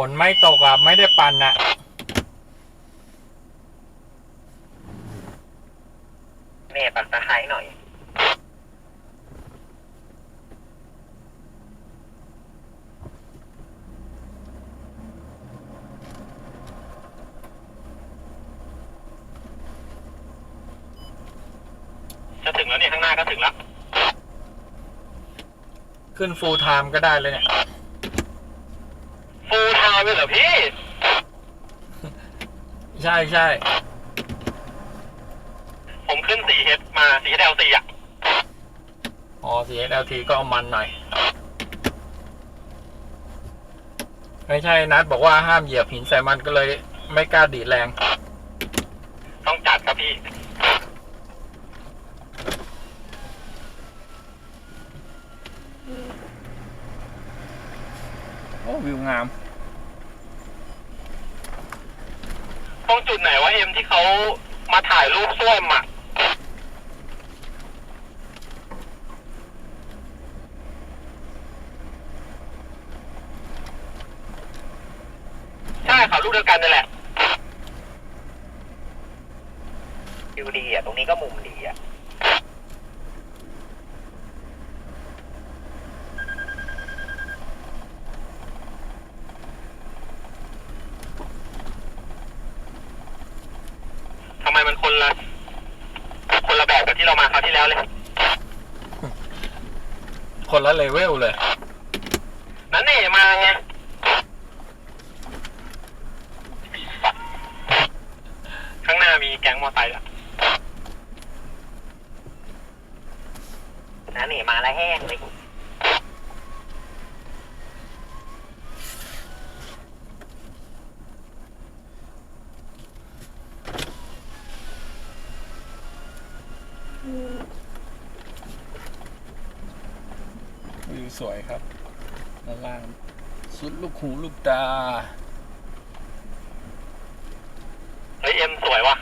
ฝนไม่ตกอะ ไม่ได้ปั่นอะเน่ปักตะไคร้หน่อย จะถึงแล้วเนี่ยข้างหน้าก็ถึงแล้ว ขึ้นฟูลไทม์ก็ได้เลยเนี่ยฟูลไทม์ เลยเหรอพี่ ใช่ใช่ผมขึ้น 4H มา 4HLC อะ อ๋อ CSLT ก็เอามันหน่อย ไม่ใช่นัดบอกว่าห้ามเหยียบหินใส่มันก็เลยไม่กล้าดีดแรง ต้องจัดครับพี่ โอ้ วิวงาม ตรงจุดไหนวะเอ็มที่เขามาถ่ายรูปส้วมอะใช่ค่ะรูปเดียวกันนั่นแหละวิวดีอะ ตรงนี้ก็มุมดีอะ ทำไมมันคนละ คนละแบบกับที่เรามาคราวที่แล้วเลย คนละเลเวลเลย นั่นเน่มาไง ข้างหน้ามีแก๊งมอไซค์แล้วนั่นเน่มาแล้วแห้งเลย วิวสวยครับด้านล่าง สุดลูกหูลูกตา เฮ้ยเอ็มสวยว่ะ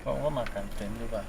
เขาก็มากันเต็นท์หรือเปล่า